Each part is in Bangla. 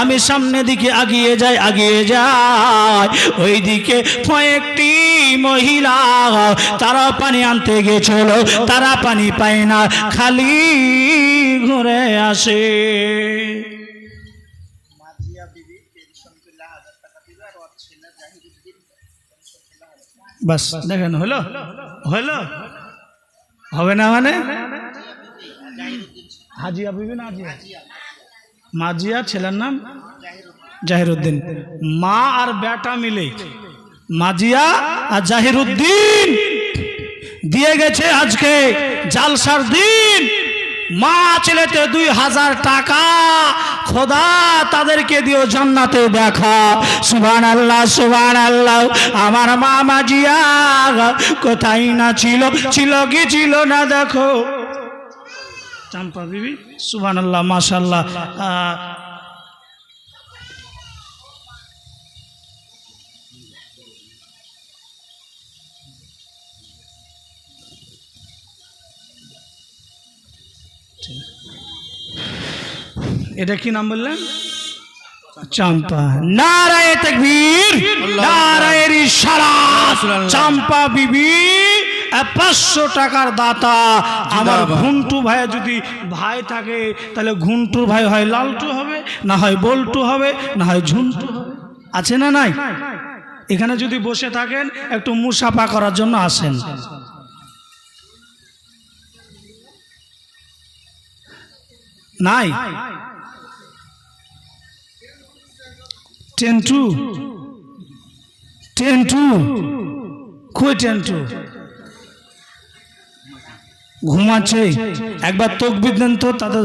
আমি সামনে দিকে আগিয়ে যাই আগিয়ে যাই। ওই দিকে কয়েকটি মহিলা তারা পানি আনতে গেছিল তারা পানি পায় না খালি ঘুরে আসে। বাস দেখেন হলো? হলো? হবে না মানে? হাজিয়া বিবি না হাজিয়া। মাজিয়া, ছেলের নাম জাহিরুদ্দিন। মা আর বেটা মিলে মাজিয়া আর জাহিরুদ্দিন দিয়ে গেছে আজকে জালসার দিন। মা ছেলেতে দুই হাজার টাকা। খোদা তাদেরকে দিও জান্নাতে দেখা। সুবান আল্লাহ সুবান আল্লাহ আমার মা মাজিয়া কোথায় না ছিল? ছিল কি ছিল না দেখো? চাম্পা বিবি সুবান আল্লাহ মাশাল্লাহ এটা কি নাম বললেন? চাম্পা। নারায় তকবীর নারায়ের ইশারাত চাম্পা বিবি পাঁচশো টাকার দাতা। আমার। ঘুন্টু ভাই যদি ভাই থাকে তাহলে ঘুন্টুর ভাই হয় লালটু হবে না হয় বল্টু হবে না হয় ঝুন্টু হবে। আছে না নাই? এখানে যদি বসে থাকেন একটু মুসাফা করার জন্য আসেন। নাই? টেন টু টেন টু কই টেন টু ঘুমাচ্ছে একবার তকবির দেন তো তাতে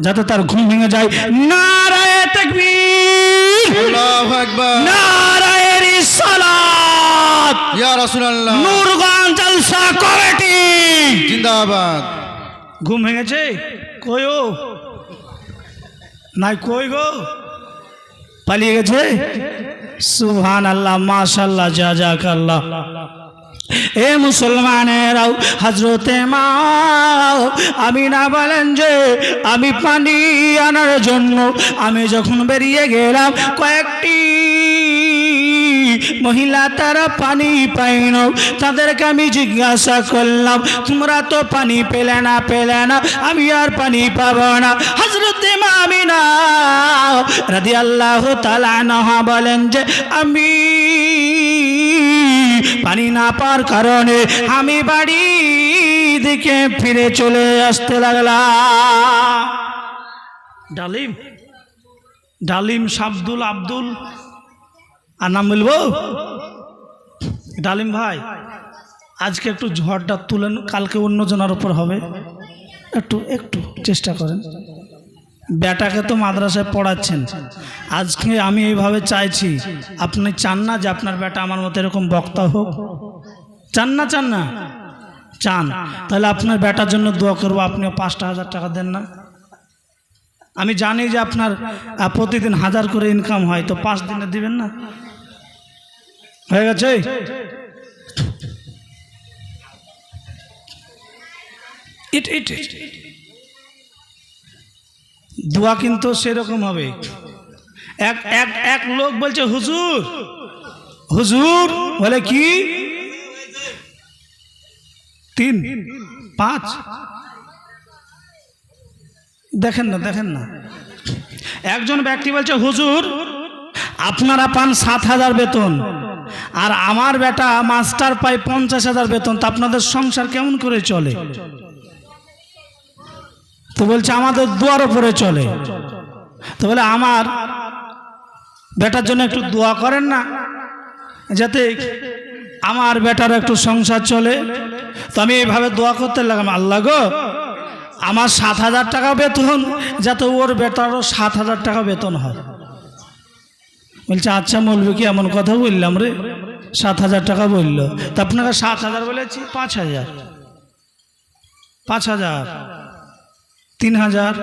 যাতে তার ঘুম ভেঙে যায়। নারায় তকবীর! আল্লাহু আকবার। নারায়ের সালাত ইয়া রাসূলুল্লাহ। নূরগঞ্জ জলসা কমিটি! জিন্দাবাদ। ঘুম ভেঙেছে? কই ও? নাই কই গো? পালিয়ে গেছে? সুবহান আল্লাহ মাশাল্লাহ যা এ মুসলমানেরাও হজরতে মা আমি না বলেন যে, আমি পানি আনার জন্য, আমি যখন বেরিয়ে গেলাম, কয়েকটি মহিলা তারা পানি পাইন তাদেরকে আমি জিজ্ঞাসা করলাম, তোমরা তো পানি পেলে না পেলে না, আমি আর পানি পাব না। হজরতে মামিনা রাদি আল্লাহ তালা বলেন যে, আমি পানি না পাওয়ার কারণে আমি বাড়ি দিকে ফিরে চলে আসতে লাগলাম। ডালিম ডালিম শাবদুল আব্দুল। আর নাম বলব? ডালিম ভাই, আজকে একটু ঝড়টা তুলেন কালকে অন্যজনের উপর হবে। একটু একটু চেষ্টা করেন। বেটাকে তো মাদ্রাসায় পড়াচ্ছেন। আজকে আমি এইভাবে চাইছি, আপনি চান না যে আপনার বেটা আমার মতো এরকম বক্তা হোক? চান না চান না? চান। তাহলে আপনার বেটার জন্য দোয়া করব, আপনিও পাঁচটা হাজার টাকা দেন না। আমি জানি যে আপনার প্রতিদিন হাজার করে ইনকাম হয়, তো পাঁচ দিনে দিবেন না? হয়ে গেছে? ইট ইট। দোয়া কিন্তু সেরকম হবে। এক এক এক লোক বলছে, হুজুর হুজুর। বলে, কি? তিন, পাঁচ। দেখেন না দেখেন না। একজন ব্যক্তি বলছে, হুজুর, আপনারা পান সাত হাজার বেতন আর আমার বেটা মাস্টার পায় পঞ্চাশ হাজার বেতন। তা আপনাদের সংসার কেমন করে চলে? তো বলছে, আমাদের দুয়ার উপরে চলে। তো বলে, আমার বেটার জন্য একটু দোয়া করেন না, যাতে আমার বেটার একটু সংসার চলে। তো আমি এইভাবে দোয়া করতে লাগলাম, আল্লাহ গো, আমার সাত হাজার টাকা বেতন, যাতে ওর বেটারও সাত হাজার টাকা বেতন হয়। বলছে আচ্ছা বলবে কি এমন কথা বললাম রে? সাত হাজার টাকা বলল। তা আপনাকে সাত হাজার বলেছি, পাঁচ হাজার। পাঁচ হাজার। তিন হাজার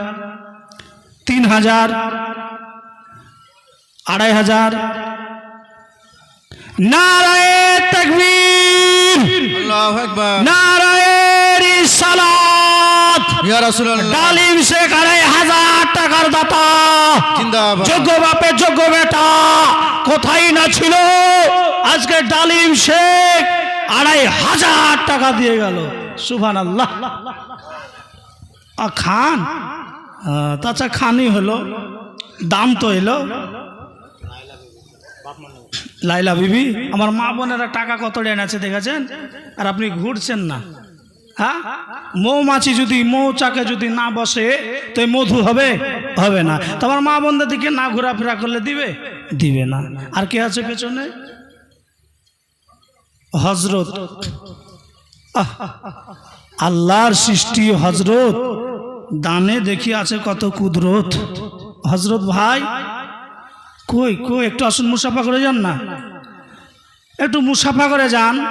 তিন হাজার আড়াই হাজার নারায় তকবীর নারায়ের সালাত ডালিম শেখ আড়াই হাজার টাকার দাতা। যোগ্য বাপের যোগ্য বেটা। কোথায় না ছিল? আজকে ডালিম শেখ আড়াই হাজার টাকা দিয়ে গেল। সুভান আল্লাহ খান? আহ, তাছাড়া খানই হলো। দাম তো এলো। লাইলা বিবি আমার মা বোনেরা টাকা কত এনেছে দেখেছেন? আর আপনি ঘুরছেন না। হ্যাঁ? মৌমাছি যদি মৌচাকে যদি না বসে তো মধু হবে? হবে না। তোমার মা বোনদের দিকে না ঘোরাফেরা করলে দিবে? দিবে না। আর কে আছে পেছনে? হজরত আল্লাহর সৃষ্টি হজরত দানে দেখি আছে কত কুদরত। হজরত ভাই, কই কই, একটু আসুন মুসাফা করে যান না। একটু মুসাফা করে যান।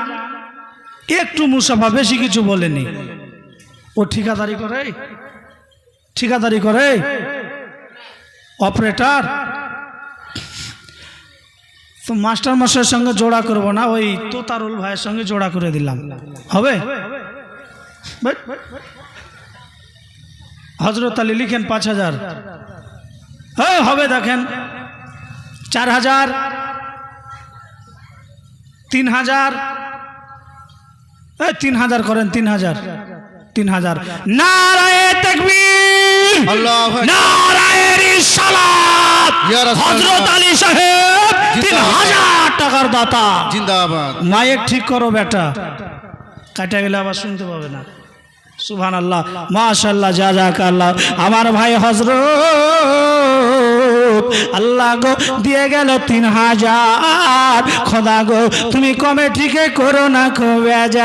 একটু মুসাফা, বেশি কিছু বলেনি। ও ঠিকাদারি করে? ঠিকাদারি করে? অপারেটার? তো মাস্টার মাস্টারের সঙ্গে জোড়া করব না, ওই তোতারুল ভাইয়ের সঙ্গে জোড়া করে দিলাম। হবে? হজরত আলী লিখেন পাঁচ হাজার। হ্যাঁ হবে দেখেন। চার হাজার তিন হাজার। তিন হাজার করেন তিন হাজার। তিন হাজার। নারায়ে তাকবীর। হযরত আলী সাহেব তিন হাজার টাকার দাতা। জিন্দাবাদ। মাইক ঠিক করো বেটা। কাটা গেলে আবার শুনতে পাবে না। সুহান আল্লাহ মাশাল্লাহ যা যা আল্লাহ। আমার ভাই হজরত আল্লাহ গো, দিয়ে গেল তিন হাজার। খোদা গো, তুমি কমে ঠিকই করো না খুব বেজার।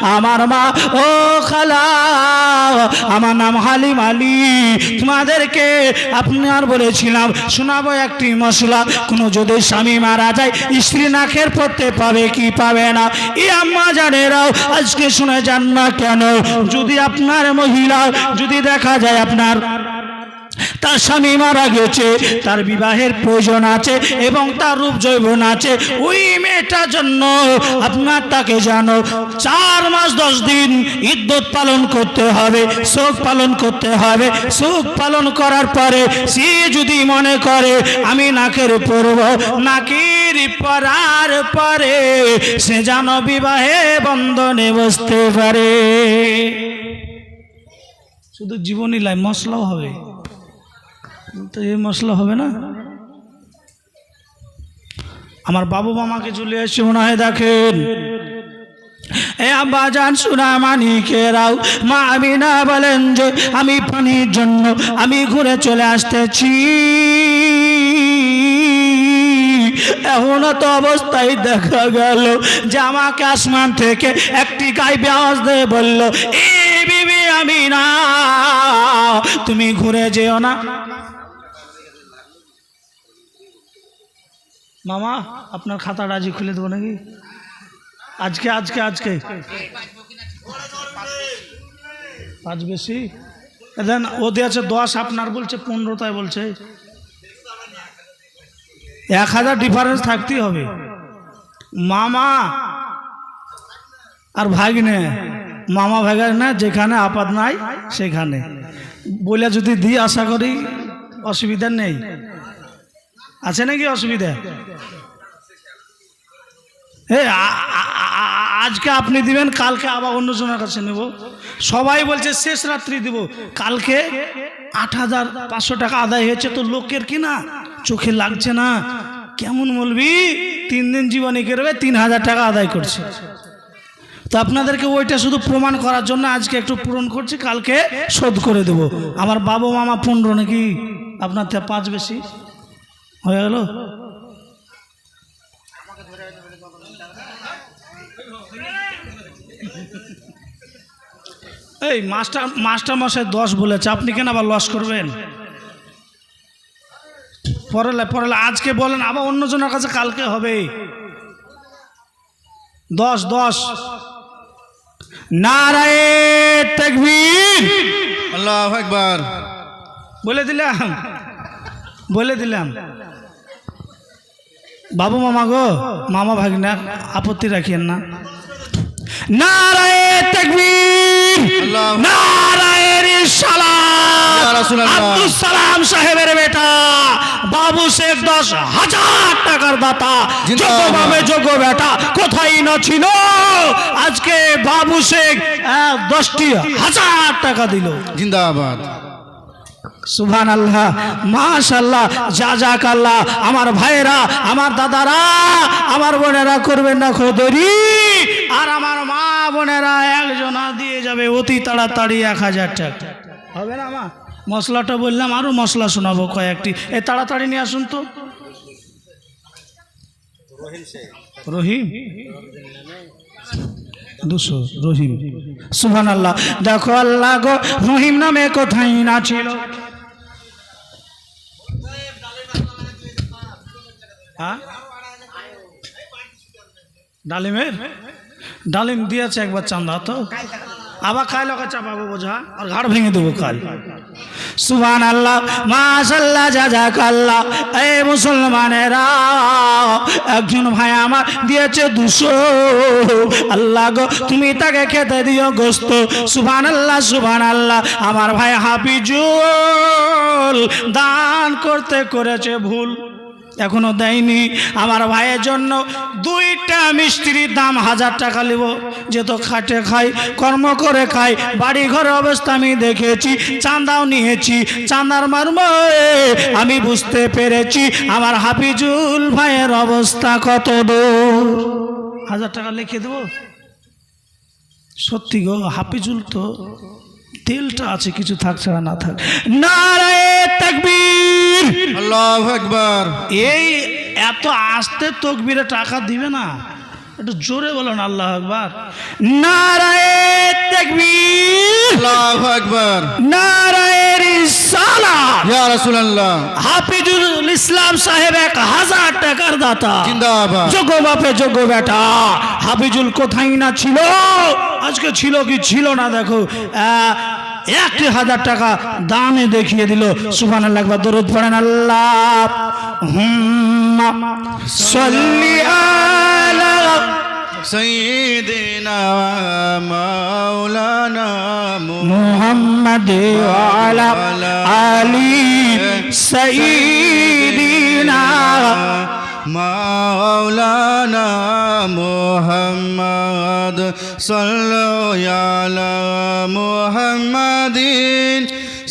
আমার আমার মা, ও খালা, আমার নাম হালিম আলী। তোমাদেরকে আপনার বলেছিলাম, শোনাবো একটি মশলা, কোনো যদি স্বামী মারা যায়, স্ত্রী নাকের পড়তে পাবে কি পাবে না? এ আম্মা জানেরাও আজকে শুনে যান না কেন? যদি আপনার মহিলা, যদি দেখা যায় আপনার তার স্বামী মারা গেছে তার বিবাহের প্রয়োজন আছে এবং তার রূপ জৈবন আছে। ওই মেয়েটার জন্য আপনার তাকে জানো চার মাস, দশ দিন ইদ্যত পালন করতে হবে, শোক পালন করতে হবে। শোক পালন করার পরে সে যদি মনে করে, আমি নাকের পরব নাকের পরার পরে সে যেন বিবাহে বন্ধনে বসতে পারে। শুধু জীবনী লাই, মশলাও হবে। তো এই মশলা হবে না? আমার বাবু মামাকে চলে এসে মনে দেখেন। এ আব্বাজান সুনা মানিকেরাও মা আমি না বলেন যে, আমি পানির জন্য, আমি ঘুরে চলে আসতেছি। এখনও তো অবস্থায় দেখা গেল যে আমাকে আসমান থেকে একটি গাইবে আওয়াজ দিয়ে বলল, এ বিবি আমি না তুমি ঘুরে যেও না। মামা, আপনার খাতাটা আজই খুলে দেবো নাকি? আজকে আজকে আজকে। পাঁচ বেশি? দেন, ও দিয়েছে দশ, আপনার বলছে পনেরো, তাই বলছে। এক হাজার ডিফারেন্স থাকতেই হবে। মামা, আর ভাগ্নে, মামা ভাগ্নে যেখানে আপাত নাই, সেখানে। বলে যদি দিই, আশা করি, অসুবিধা নেই। আছে নাকি অসুবিধা? এ আজকে আপনি দিবেন, কালকে আবার অন্যজনের কাছে নেব। সবাই বলছে, শেষ রাত্রি দিব। কালকে আট হাজার পাঁচশো টাকা আদায় হয়েছে তো লোকের কি না চোখে লাগছে না। কেমন বলবি? তিন দিন জীবনে করবে তিন হাজার টাকা আদায় করছে। তো আপনাদেরকে ওইটা শুধু প্রমাণ করার জন্য আজকে একটু পূরণ করছি, কালকে শোধ করে দেব। আমার বাবা মামা পনেরো নাকি? আপনার পাঁচ বেশি। হয়ে গেল? এই মাস্টার মাস্টার মশাই দশ বলেছে আপনি কেন আবার লস করবেন? পরেলে পরেলে আজকে বলেন আবার অন্যজনের কাছে কালকে হবে। দশ দশ। নারায়ে তকবীর। আল্লাহ একবার বলে দিলাম বলে দিলাম। বাবু মামা গো মামা ভাগনা আপত্তি রাখিয়েন না। নারায়ে তকবীর আল্লাহ নারায়ের সালাম রাসূলুল্লাহ। আব্দুল সালাম সাহেবের বেটা বাবু শেখ দশ হাজার টাকার দাতা জিন্দাবাদ। যোগ্যভাবে যোগ্য বেটা কোথায় না ছিল? আজকে বাবু শেখ দশটি হাজার টাকা দিল। জিন্দাবাদ। সুভান আল্লাহ মাশাল্লাহ যা যাক আল্লাহ আমার ভাইয়েরা আমার দাদারা আমার বোনেরা করবেন না খোদরি আর আমার মা বোনেরা একজনা দিয়ে যাবে অতি তাড়াতাড়ি এক হাজার টাকা। হবে না মা? মশলাটা বললাম আরও মশলা শোনাবো কয়েকটি। এ তাড়াতাড়ি নিয়ে আসুন তো। রহিম দুশো রহিম। সুহান আল্লাহ দেখো আল্লাহ গো রহিম নামে কোথায় না ছিল? হ্যাঁ? ডালিমের? ডালিম দিয়েছে একবার চান্দা, তো? আবার খাই লোকে চাপাবো বোঝা? আর ঘাড় ভেঙে দেবো কাল সুবান আল্লাহ মাশাল্লাহ যা যাক আল্লাহ এ মুসলমানেরা, একজন ভাই আমার দিয়েছে দুশো। আল্লাহ গো, তুমি তাকে খেতে দিও গোস্ত। সুবান আল্লাহ সুবান আল্লাহ আমার ভাই হাফিজুল দান করতে করেছে ভুল। এখনও দেয়নি। আমার ভাইয়ের জন্য দুইটা মিষ্টির দাম হাজার টাকা নেব যে তো খাটে খাই কর্ম করে খাই বাড়ি ঘরের অবস্থা আমি দেখেছি, চাঁদাও নিয়েছি, চাঁদার মারম আমি বুঝতে পেরেছি, আমার হাফিজুল ভাইয়ের অবস্থা কত দূর। হাজার টাকা লিখে দেবো? সত্যি গো, হাফিজুল তো তেলটা আছে কিছু থাকছে না না থাক। একবার এই এত আস্তে তকবিরে টাকা দিবে না। একটু জোরে বলুন আল্লাহ তাকবীর। আল্লাহ একবার নারায়ের সালাম ইয়া রাসূলুল্লাহ। হাফিজুল ইসলাম সাহেব এক হাজার টাকার দাতা। জিন্দাবাদ। যোগ্য বাপে যোগ্য বেটা। হাফিজুল কোথায় না ছিল? আজকে ছিল কি ছিল না দেখো। আহ, একটি হাজার টাকা দানে দেখিয়ে দিল সুফান আল্লাহ একবার দরুদ পড়েন আল্লাহ হুম্মা সল্লি আলা سيدنا مولانا মুহাম্মদ ওয়ালা আলি সাইয়্যিদিনা مولانا محمد صلوا على محمد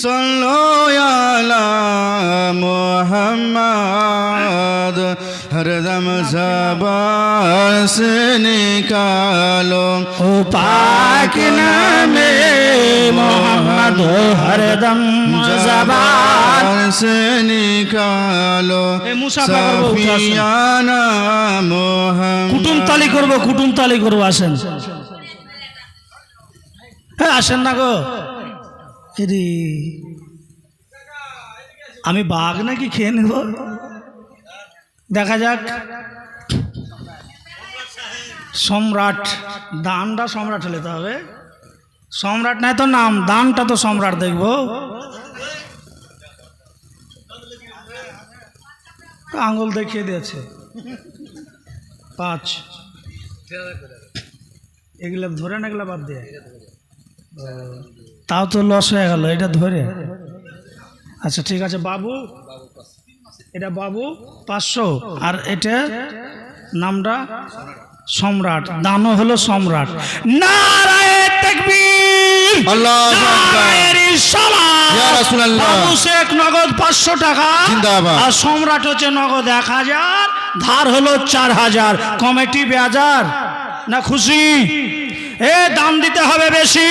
صلوا على محمد हरदम जबान से निकालो ও পাক নামে মোহাম্মদ হরদম জবান जबान से निकालो ए, मूसा पागल बहुत हंसे। सफियाना मोहम्मद কুটুম তালি করব কুটুম তালি করবো আসেন হ্যাঁ আসেন না গো এরে আমি বাঘ নাকি খেয়ে নেব? দেখা যাক। সম্রাট, দানটা সম্রাট হলে তো হবে। সম্রাট নাই তো নাম, দানটা তো সম্রাট দেখব। আঙুল দেখিয়ে দিয়েছে। পাঁচ। এগুলো ধরে না, এগুলো বাদ দিয়ে। তাও তো লস হয়ে গেল এটা ধরে। আচ্ছা ঠিক আছে বাবু। এটা বাবু পাঁচশো আর এটা নামটা সম্রাট দানও হলো সম্রাট। নগদ পাঁচশো টাকা। আর সম্রাট হচ্ছে নগদ এক হাজার ধার হলো চার হাজার। কমিটি বেজার না খুশি? এ দাম দিতে হবে বেশি।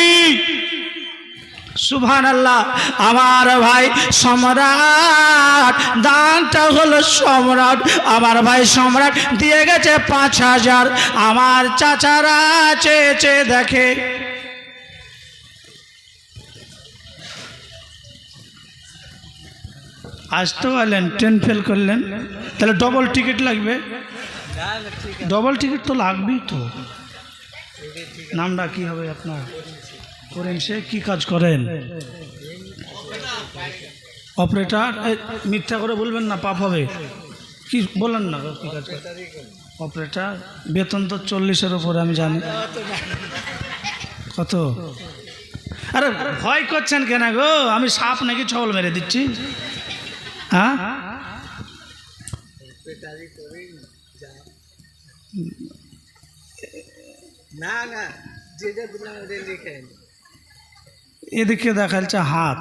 সুভান আল্লাহ আমার ভাই সম্রাট দানটা হলো সম্রাট আমার ভাই সম্রাট দিয়ে গেছে পাঁচ হাজার আমার চাচারা চেয়ে চেয়ে দেখে। আসতে পারলেন ট্রেন ফেল করলেন তাহলে ডবল টিকিট লাগবে। ডবল টিকিট তো লাগবেই তো। নামটা কি হবে আপনার? করেন, সে কি কাজ করেন? অপারেটার মিথ্যা করে বলবেন না, পাপ হবে। কি বলেন না, কি কাজ করেন? অপারেটার বেতন তো চল্লিশের উপরে, আমি জানি। কত? আরে, ভয় করছেন কেন গো? আমি সাপ নাকি ছবল মেরে দিচ্ছি? হ্যাঁ? না না ওটা লিখেন এদিকে দেখাচ্ছে হাত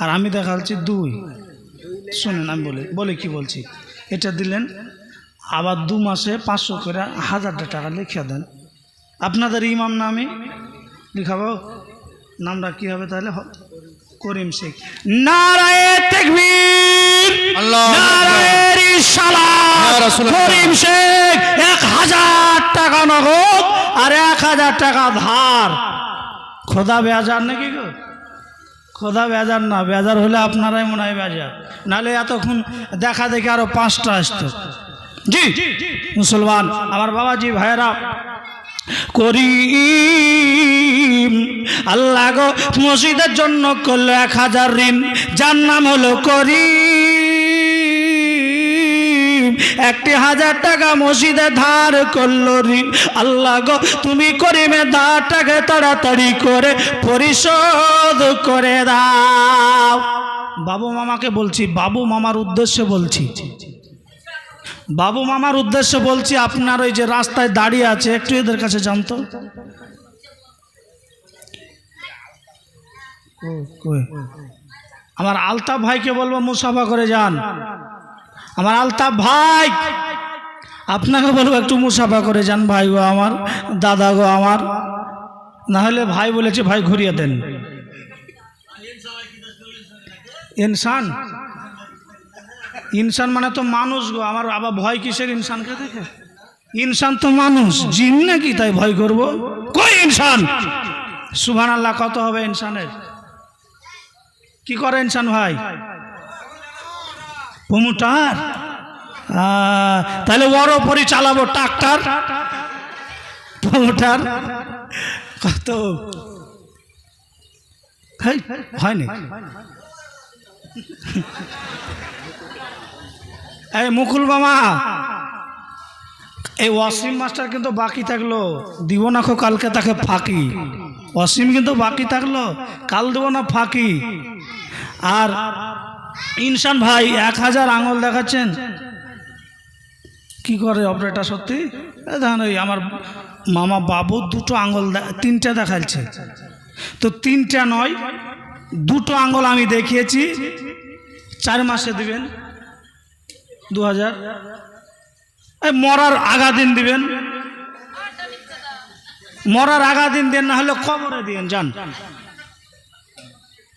আর আমি দেখাচ্ছি দুই। শুনেন আমি বলি বলে কি বলছি? এটা দিলেন আবার দু মাসে পাঁচশো করে হাজারটা টাকা লিখে দেন। আপনাদের ইমাম নামে লিখাবো? নামটা কি হবে তাহলে? করিম শেখ। নারায়ে তেকবীর! আল্লাহু আকবার। নারায়ে রিসালাত! রাসূলুল্লাহ। করিম শেখ এক হাজার টাকা নগদ আর এক হাজার টাকা ধার। খোদা বেজার নাকি গো? খোদা বেজার না, বেজার হলে আপনারাই মনে হয় বেজার। নাহলে এতক্ষণ দেখা দেখে আরও পাঁচটা আসতো। জি, মুসলমান, আমার বাবাজি, ভাইয়েরা, করিম, আল্লাহ গো, মসজিদের জন্য করল এক হাজার ঋণ। যার নাম হলো করিম। একটি হাজার টাকা মসজিদে ধার করল ঋণ আল্লাহ গো, তুমি করিমে ধারটাকে তাড়াতাড়ি করে পরিশোধ করে দাও। বাবু মামাকে বলছি, বাবু মামার উদ্দেশ্যে বলছি। বাবু মামার উদ্দেশ্যে বলছি, আপনার ওই যে রাস্তায় দাঁড়িয়ে আছে, একটু এদের কাছে জানতো আমার আলতাফ ভাইকে বলব, মুসাফা করে যান। আমার আলতাফ ভাই, আপনাকে বলব একটু মুসাফা করে যান ভাই গো আমার, দাদা গো আমার। না হলে ভাই বলেছে, ভাই ঘুরিয়ে দেন। ইনসান? ইনসান মানে তো মানুষ গো, আমার আবার ভয় কিসের ইনসানকে দেখে? ইনসান তো মানুষ, জিন নাকি তাই ভয় করব? কই ইনসান? সুভান আল্লাহ কত হবে ইনসানের? কি করে ইনসান ভাই? প্রমোটার তাহলে ওর ওপরই চালাবো ট্রাক্টর। প্রমোটার কত? হয়নি। এই মুকুল মামা, এই ওয়াসিম মাস্টার কিন্তু বাকি থাকল। দিব না খো, কালকে তাকে ফাঁকি। ওয়াসিম কিন্তু বাকি থাকল, কাল দেবো না ফাঁকি। আর ইনসান ভাই, এক হাজার আঙুল দেখাচ্ছেন। কি করে অপারেটার সত্যি? দেখেন ওই আমার মামা বাবু দুটো আঙুল তিনটে দেখাচ্ছে। তো তিনটা নয়, দুটো আঙুল আমি দেখিয়েছি। চার মাসে দিবেন। দু হাজার মরার আগা দিন দিবেন। মরার আগা দিন দেন, না হলে কবরে দিন যান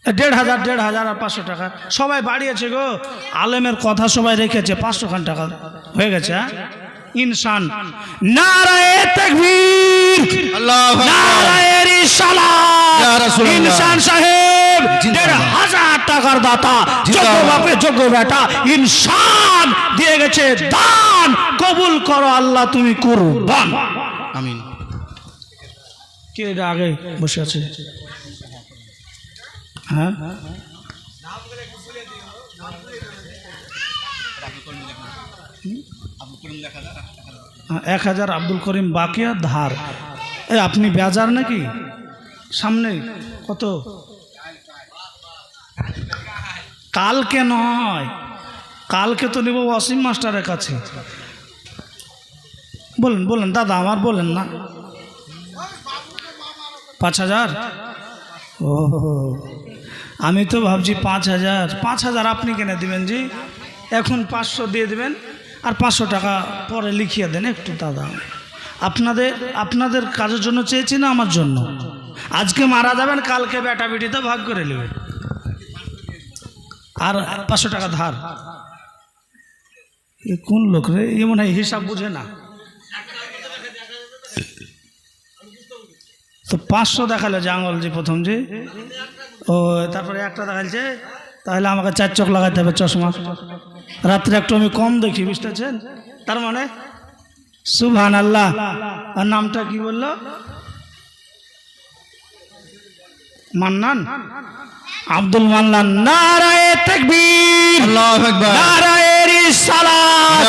দেড় হাজার দেড় হাজার আর পাঁচশো টাকা। সবাই বাড়িয়েছে গো। আলেমের কথা সবাই রেখেছে পাঁচশো খান টাকা। হয়ে গেছে হ্যাঁ? ইনসান। ইনসান সাহেব দেড় হাজার টাকার দাতা যোগ্য। বাপে যোগ্য বেটা ইনসান দিয়ে গেছে দান। কবুল করো আল্লাহ তুমি কুরবান। আমিন। কে আগে বসে আছে? হ্যাঁ? এক হাজার আব্দুল করিম বাকি আর ধার। এ, আপনি বেজার নাকি? সামনে কত? কালকে নয় কালকে তো নেব ওয়াসিম মাস্টারের কাছে। বলেন বলেন, দাদা, আমার বলেন না। পাঁচ হাজার? ও আমি তো ভাবছি পাঁচ হাজার। পাঁচ হাজার আপনি কেনে দিবেন জি? এখন পাঁচশো দিয়ে দেবেন, আর পাঁচশো টাকা পরে লিখিয়ে দেন একটু দাদা। আপনাদের আপনাদের কাজের জন্য চেয়েছি না আমার জন্য? আজকে মারা যাবেন, কালকে বেটা বেটিতে ভাগ করে নেবেন আর পাঁচশো টাকা ধার। এ কোন লোক রে? এ মনে হয় হিসাব বুঝে না। তো পাঁচশো দেখাল যে যে প্রথম যে ও তারপরে একটা দেখালছে তাহলে আমাকে চার চোখ লাগাইতে হবে চশমা। রাত্রে একটু আমি কম দেখি বুঝতে তার মানে সুবহান আল্লাহ আর নামটা কি বলল? মান্নান? আব্দুল মান্নান। নারায়ে তাকবীর। আল্লাহু আকবার। নারায়ে রিসালাত।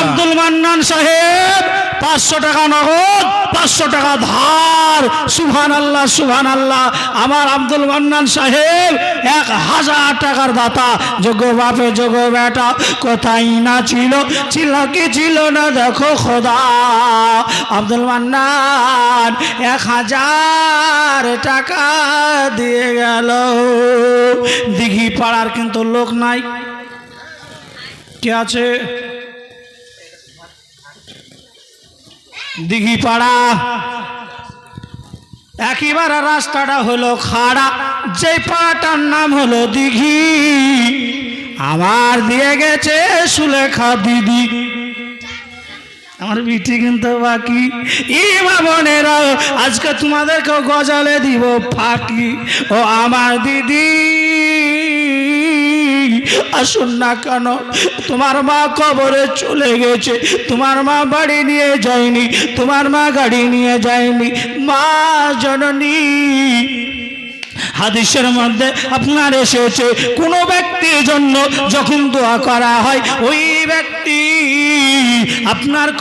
আব্দুল মান্নান সাহেব। পাঁচশো টাকা নগদ, পাঁচশো টাকা ধার। সুহান আল্লাহ সুহান আল্লাহ আমার আব্দুল মান্নান সাহেব, এক হাজার টাকার দাতা। যোগ্য বাপে, যোগ্য বেটা, কোথায় না ছিল? ছিল কি ছিল না, দেখো খোদা। আব্দুল মান্নান এক হাজার টাকা দিয়ে গেল। দিঘি পাড়ার কিন্তু লোক নাই। কে আছে? দিঘি পাড়া। একেবারে রাস্তাটা হলো খাড়া যে পাড়াটার নাম হলো দিঘি। আমার দিয়ে গেছে সুলেখা দিদি। আমার বিটি কিন্তু বাকি। ই বোনেরা আজকে তোমাদেরকে গজালে দিব ফাঁকি। ও আমার দিদি। আসুন না কেন? তোমার মা কবরে চলে গেছে। তোমার মা বাড়ি নিয়ে যায়নি। তোমার মা গাড়ি নিয়ে যায়নি। মা জননী। হাদিসের মধ্যে আপনার এসেছে, কোনো ব্যক্তির জন্য যখন দোয়া করা হয়, ওই ব্যক্তি আপনার